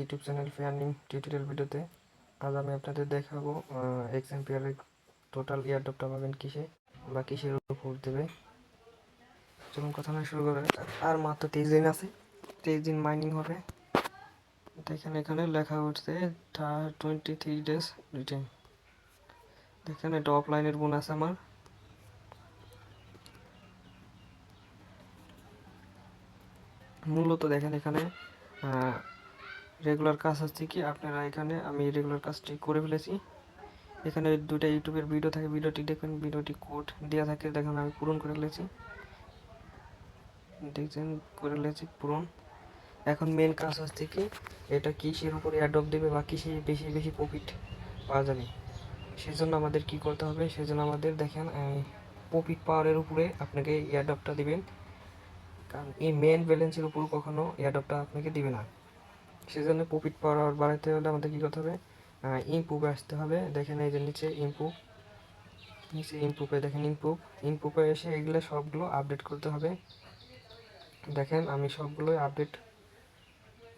YouTube channel ফেয়ারনিং tutorial ভিডিওতে আজ আমি আপনাদের দেখাবো এক্সাম্পিয়ারের টোটাল ইয়ারডপটা পাবেন কিসে বা কিসের উপর দেবে। চলুন কথা না শুরু করে আর মাত্র তেইশ দিন আছে, তেইশ দিন মাইনিং হবে। দেখেন এখানে লেখা উঠছে টোয়েন্টি থ্রি ডেজ রিটেন দেখেন, এটা অফলাইনের বোনাস আমার। মূলত দেখেন এখানে রেগুলার কাজ হচ্ছে কি, আপনারা এখানে আমি রেগুলার কাজটি করে ফেলেছি। এখানে দুইটা ইউটিউবের ভিডিও থাকে ভিডিওটি দেখবেন ভিডিওটি কোড দেওয়া থাকে, দেখেন আমি পূরণ করে ফেলেছি। দেখছেন, করে ফেলেছি, পূরণ। এখন মেন কাজ হচ্ছে কি, এটা কিসের উপরে অ্যাডপ দেবে বা কিসে বেশি বেশি প্রফিট পাওয়া যাবে? সেজন্য আমাদের কি করতে হবে, সেজন্য আমাদের দেখেন প্রফিট পাওয়ারের উপরে আপনাকে এয়ারডপটা দিবেন। কারণ এই মেন ব্যালেন্সের উপর কখনো এয়ারডপটা আপনাকে দিবে না। সেজন্য প্রফিট পাওয়ার বাড়াতে হলে আমাদের কী করতে হবে? ইমপ্রুভে আসতে হবে। দেখেন এই যে নিচে ইমপ্রুভ নিচে ইমপ্রুভে দেখেন ইমপ্রুভ ইমপ্রুভে এসে এগুলো সবগুলো আপডেট করতে হবে। দেখেন আমি সবগুলোই আপডেট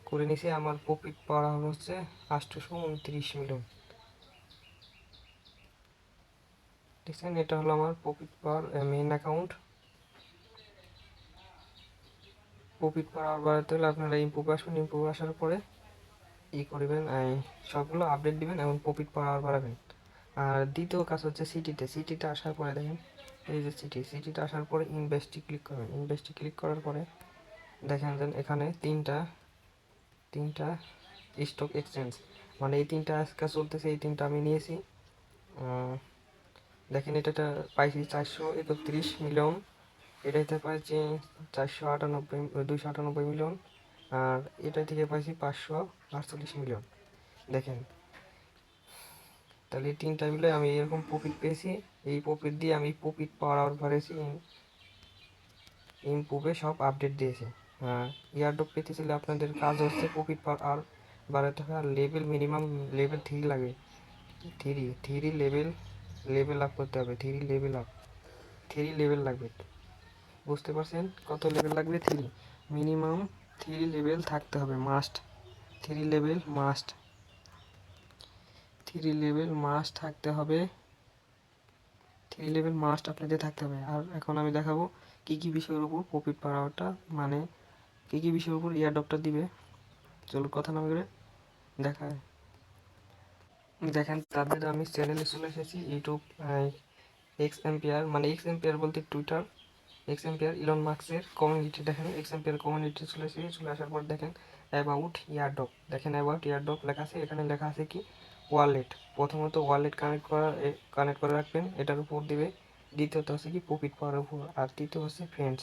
করে নিছি আমার প্রফিট পাওয়া হচ্ছে আটশোশো উনত্রিশ মিলিয়ন। দেখছেন? এটা হলো আমার profit power main account profit power বাড়াতে হলে আপনারা ইমপ্রুভ আসবেন ইমপ্রুভ আসার পরে ই করবেন সবগুলো আপডেট দিবেন এবং প্রফিট পাওয়ার বাড়াবেন। আর দ্বিতীয় কাজ হচ্ছে সিটিতে সিটিতে আসার পরে দেখেন, এই যে সিটি সিটিতে আসার পরে ইনভেস্টি ক্লিক করবেন। ইনভেস্টি ক্লিক করার পরে দেখেন যে এখানে তিনটা তিনটা স্টক এক্সচেঞ্জ মানে এই তিনটা আজকাল চলতেছে, এই তিনটা আমি নিয়েছি। দেখেন এটা পাইছি চারশো একত্রিশ মিলিয়ন এটাতে পাইছি চারশো আটানব্বই দুইশো আটানব্বই মিলিয়ন, আর এটা থেকে পাইছি পাঁচশো আটচল্লিশ মিলিয়ন। দেখেন, তাহলে তিনটা মিলে আমি এরকম প্রফিট পেয়েছি। এই প্রফিট দিয়ে আমি প্রফিট পাওয়ার পারেছি ইমপ্রুভে সব আপডেট দিয়েছে। হ্যাঁ ইয়ারডপ পেতে চাইলে আপনাদের কাজ হচ্ছে প্রফিট পাওয়ার আর বাড়াতে হবে, আর লেভেল মিনিমাম লেভেল থ্রি লাগে। Three three level level up করতে হবে three level up three level লাগবে। বুঝতে পারছেন? কত লেভেল লাগবে? থ্রি মিনিমাম থ্রি লেভেল থাকতে হবে must three level must three level must থাকতে হবে। থ্রি লেভেল মাস্ট আপনাদের থাকতে হবে। আর এখন আমি দেখাবো কী কী বিষয়ের উপর প্রফিট পাওয়াটা মানে কী কী বিষয়ের উপর ইয়ারডপটা দিবে। চলো কথা না করে দেখায়। দেখেন, তাদের আমি চ্যানেলে চলে এসেছি ইউটিউব এক্স এম্পিয়ার মানে এক্স এম্পিয়ার বলতে টুইটার এক্স এম্পিয়ার ইলন মার্কসের কমিউনিটি দেখেন এক্স এম্পিয়ার কমিউনিটি চলে এসেছি, চলে আসার পর দেখেন অ্যাবাউট ইয়ারডপ দেখেন অ্যাবাউট ইয়ারডপ লেখা আছে, এখানে লেখা আছে কি? ওয়ালেট প্রথমত ওয়ালেট কানেক্ট করা কানেক্ট করে রাখবেন, এটার উপর দিবে। দ্বিতীয়ত হচ্ছে কি? প্রফিট পাওয়ার উপর। আর তৃতীয় হচ্ছে ফ্রেন্ডস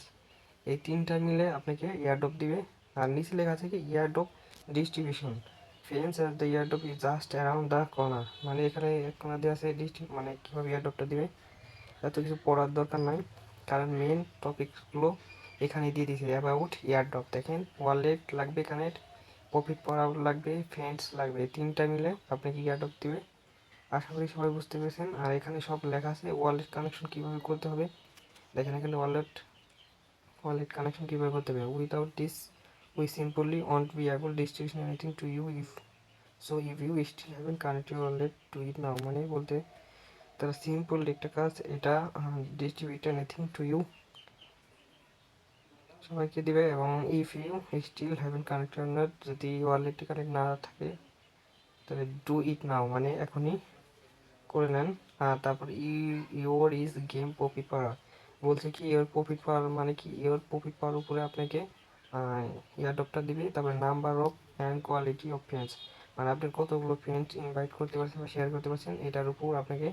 এই তিনটা মিলে আপনাকে ইয়ারডপ দিবে। আর নিচে লেখা আছে কি? Airdrop distribution friends R the airdrop is just around the corner মানে এখানে এক কর্নার দেওয়া আছে ডিস্ট্রি মানে কীভাবে ইয়ারডপটা দিবে? এত কিছু পড়ার দরকার নাই। কারণ মেন টপিকগুলো এখানে দিয়ে দিয়েছে। অ্যাবাউট ইয়ারডপ দেখেন ওয়ালেট লাগবে কানেক্ট প্রফিট পাওয়ার লাগবে ফ্রেন্ডস লাগবে তিনটা মিলে আপনাকে ইয়ারডপ দেবে? আশা করি সবাই বুঝতে পেরেছেন। আর এখানে সব লেখা আছে ওয়ালেট কানেকশন কীভাবে করতে হবে। দেখেন এখানে ওয়ালেট ওয়ালেট কানেকশন কীভাবে করতে হবে? Without this we simply want be able distribution anything to you if so if you still haven connect you wallet to it now মানে বলতে তারা সিম্পল একটা কাজ এটা ডিস্ট্রিবিউট এনিথিং টু ইউ সবাইকে দিবে, এবং if you still haven connected not যদি ওয়ালেটটি কানেক্ট না থাকে, তাহলে ডু ইট নাও মানে এখনই করে নেন। তারপর your is game profit power বলছে কি ইওর প্রফিট পাওয়ার মানে কি? ইওর প্রফিট পাওয়ার উপরে আপনাকে ইয়ারডপটা দিবে, তারপরে number of and quality of friends মানে আপনি কতগুলো ফ্রেন্ডস ইনভাইট করতে পারছেন বা শেয়ার করতে পারছেন, এটার উপর আপনাকে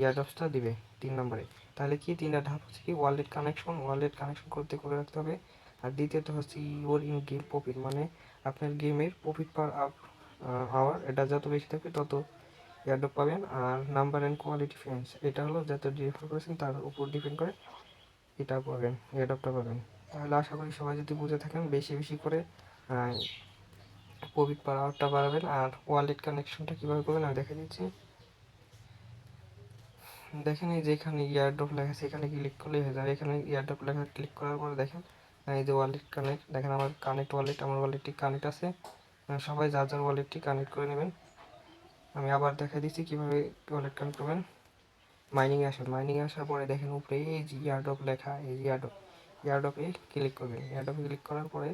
ইয়ারডপসটা দিবে, তিন নম্বরে। তাহলে কি তিনটা ধাপ হচ্ছে কি? ওয়ালেট কানেকশন ওয়ালেট কানেকশন করতে করে রাখতে হবে। আর দ্বিতীয়ত হচ্ছে ইওর ইন গেম প্রফিট মানে আপনার গেমের প্রফিট পার আপ আওয়ার এটা যত বেশি থাকবে তত এয়ারডপ পাবেন। আর নাম্বার অ্যান্ড কোয়ালিটি ফ্রেন্ডস এটা হলো যত ডিফার করেছেন তার উপর ডিপেন্ড করে এটা পাবেন এয়ারডপটা পাবেন। তাহলে আশা করি সবাই যদি বুঝে থাকেন, বেশি বেশি করে প্রফিট পার আওয়ারটা বাড়াবেন। আর ওয়ালেট কানেকশনটা কীভাবে করবেন আমি দেখে দিচ্ছি দেখেন এই যে এখানে ইয়ারড্রপ লেখা আছে, এখানে ক্লিক করলেই হয়ে যাবে। এখানে ইয়ারড্রপ লেখা ক্লিক করার পরে দেখেন, এই যে ওয়ালেট কানেক্ট দেখেন আমার কানেক্ট ওয়ালেট আমার ওয়ালেটটি কানেক্ট আছে। সবাই যার যার ওয়ালেটটি কানেক্ট করে নেবেন। আমি আবার দেখাই দিচ্ছি কীভাবে ওয়ালেট কানেক্ট করবেন। মাইনিংয়ে আসুন মাইনিংয়ে আসার পরে দেখেন উপরে এই যে ইয়ারডপ লেখা, এই যে ইয়ারডপ ইয়ারডপে ক্লিক করবেন। ইয়ারডপে ক্লিক করার পরে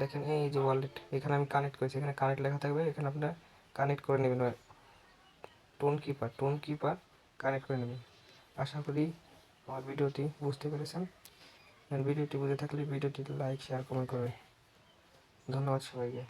দেখেন এই যে ওয়ালেট এখানে আমি কানেক্ট করেছি, এখানে কানেক্ট লেখা থাকবে, এখানে আপনার কানেক্ট করে নেবেন। Tonkeeper Tonkeeper connect করে নেবেন। আশা করি আমার ভিডিওটি বুঝতে পেরেছেন। ভিডিওটি বুঝে থাকলে ভিডিওটি লাইক শেয়ার কমেন্ট করবেন। ধন্যবাদ সবাইকে।